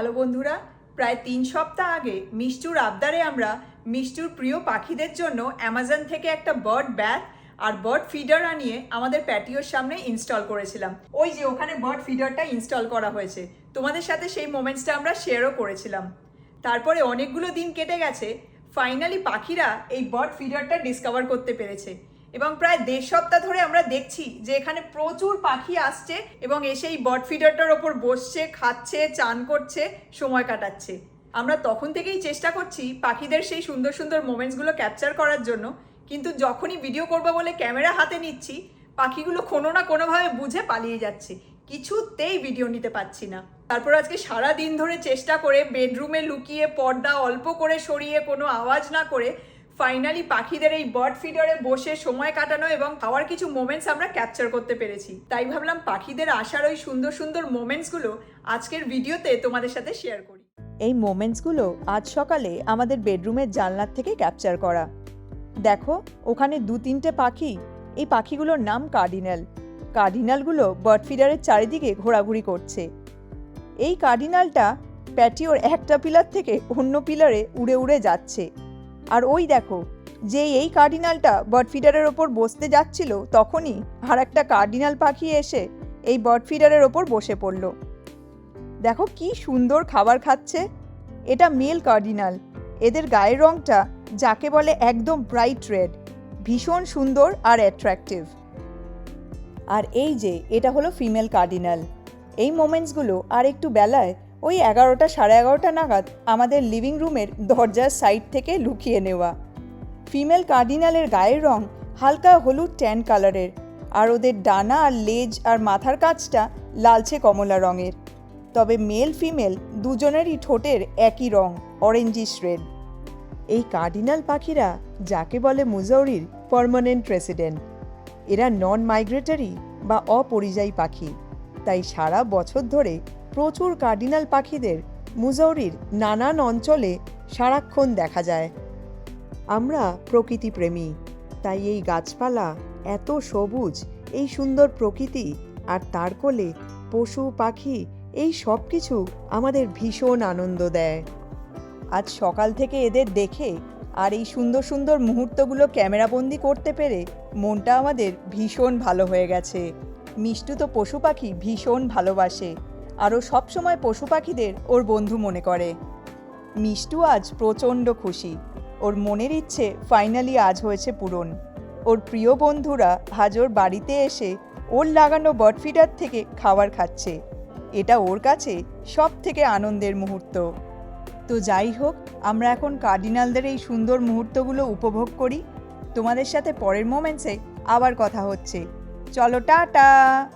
Hello বন্ধুরা, প্রায় তিন সপ্তাহ আগে মিষ্টুর আবদারে আমরা মিষ্টুর প্রিয় পাখিদের জন্য অ্যামাজন থেকে একটা বার্ড ব্যাগ আর বার্ড ফিডার আনিয়ে আমাদের প্যাটিওর সামনে ইনস্টল করেছিলাম। ওই যে ওখানে বার্ড ফিডারটা ইনস্টল করা হয়েছে। তোমাদের সাথে সেই মোমেন্টসটা আমরা শেয়ারও করেছিলাম। তারপরে অনেকগুলো দিন কেটে গেছে ফাইনালি পাখিরা এই বার্ড ফিডারটা ডিসকভার করতে পেরেছে। এবং প্রায় দেড় সপ্তাহ ধরে আমরা দেখছি যে এখানে প্রচুর পাখি আসছে এবং এসে এই বার্ড ফিডারটার ওপর বসছে, খাচ্ছে, চান করছে, সময় কাটাচ্ছে। আমরা তখন থেকেই চেষ্টা করছি পাখিদের সেই সুন্দর সুন্দর মোমেন্টসগুলো ক্যাপচার করার জন্য, কিন্তু যখনই ভিডিও করব বলে ক্যামেরা হাতে নিচ্ছি, পাখিগুলো কোনো না কোনোভাবে বুঝে পালিয়ে যাচ্ছে। কিছুতেই ভিডিও নিতে পারছি না। তারপর আজকে সারা দিন ধরে চেষ্টা করে বেডরুমে লুকিয়ে পর্দা অল্প করে সরিয়ে কোনো আওয়াজ না করে ফাইনালি পাখিদের এই বার্ড ফিডারে বসে সময় কাটানো এবং খাওয়ার কিছু মোমেন্টস আমরা ক্যাপচার করতে পেরেছি। তাই ভাবলাম পাখিদের আসার ওই সুন্দর সুন্দর মোমেন্টসগুলো আজকের ভিডিওতে তোমাদের সাথে শেয়ার করি। এই মোমেন্টসগুলো আজ সকালে আমাদের বেডরুমের জানলার থেকে ক্যাপচার করা। দেখো, ওখানে দু তিনটে পাখি। এই পাখিগুলোর নাম কার্ডিনাল কার্ডিনালগুলো বার্ড ফিডারের চারিদিকে ঘোরাঘুরি করছে। এই কার্ডিনালটা প্যাটিওর একটা পিলার থেকে অন্য পিলারে উড়ে উড়ে যাচ্ছে। আর ওই দেখো, যে এই কার্ডিনালটা বার্ড ফিডারের ওপর বসতে যাচ্ছিল, তখনই আর একটা কার্ডিনাল পাখি এসে এই বার্ড ফিডারের ওপর বসে পড়ল। দেখো কি সুন্দর খাবার খাচ্ছে। এটা মেল কার্ডিনাল এদের গায়ের রঙটা যাকে বলে একদম ব্রাইট রেড ভীষণ সুন্দর আর অ্যাট্রাকটিভ আর এই যে, এটা হলো ফিমেল কার্ডিনাল এই মোমেন্টসগুলো আর একটু বেলায় ওই এগারোটা সাড়ে এগারোটা নাগাদ আমাদের লিভিং রুমের দরজার সাইড থেকে লুকিয়ে নেওয়া। ফিমেল কার্ডিনালের গায়ের রং হালকা হলুদ ট্যান কালারের আর ওদের ডানা আর লেজ আর মাথার কাছটা লালচে কমলা রঙের। তবে মেল ফিমেল দুজনেরই ঠোঁটের একই রং অরেঞ্জিশ রেড এই কার্ডিনাল পাখিরা যাকে বলে মুজৌরির পারমানেন্ট রেসিডেন্ট এরা নন মাইগ্রেটারি বা অপরিযায়ী পাখি। তাই সারা বছর ধরে প্রচুর কার্ডিনাল পাখিদের মুজৌরির নানান অঞ্চলে সারাক্ষণ দেখা যায়। আমরা প্রকৃতিপ্রেমী, তাই এই গাছপালা এত সবুজ, এই সুন্দর প্রকৃতি আর তার কোলে পশু, পাখি, এই সব কিছু আমাদের ভীষণ আনন্দ দেয়। আজ সকাল থেকে এদের দেখে আর এই সুন্দর সুন্দর মুহূর্তগুলো ক্যামেরাবন্দি করতে পেরে মনটা আমাদের ভীষণ ভালো হয়ে গেছে। মিষ্টু তো পশু পাখি ভীষণ ভালোবাসে। আরও সবসময় পশু পাখিদের ওর বন্ধু মনে করে। মিষ্টু আজ প্রচণ্ড খুশি। ওর মনের ইচ্ছে ফাইনালি আজ হয়েছে পূরণ। ওর প্রিয় বন্ধুরা আজ ওর বাড়িতে এসে ওর লাগানো বটফিডার থেকে খাবার খাচ্ছে। এটা ওর কাছে সব থেকে আনন্দের মুহূর্ত। তো যাই হোক, আমরা এখন কার্ডিনালদের এই সুন্দর মুহূর্তগুলো উপভোগ করি। তোমাদের সাথে পরের মোমেন্টসে আবার কথা হচ্ছে। চলো, টাটা!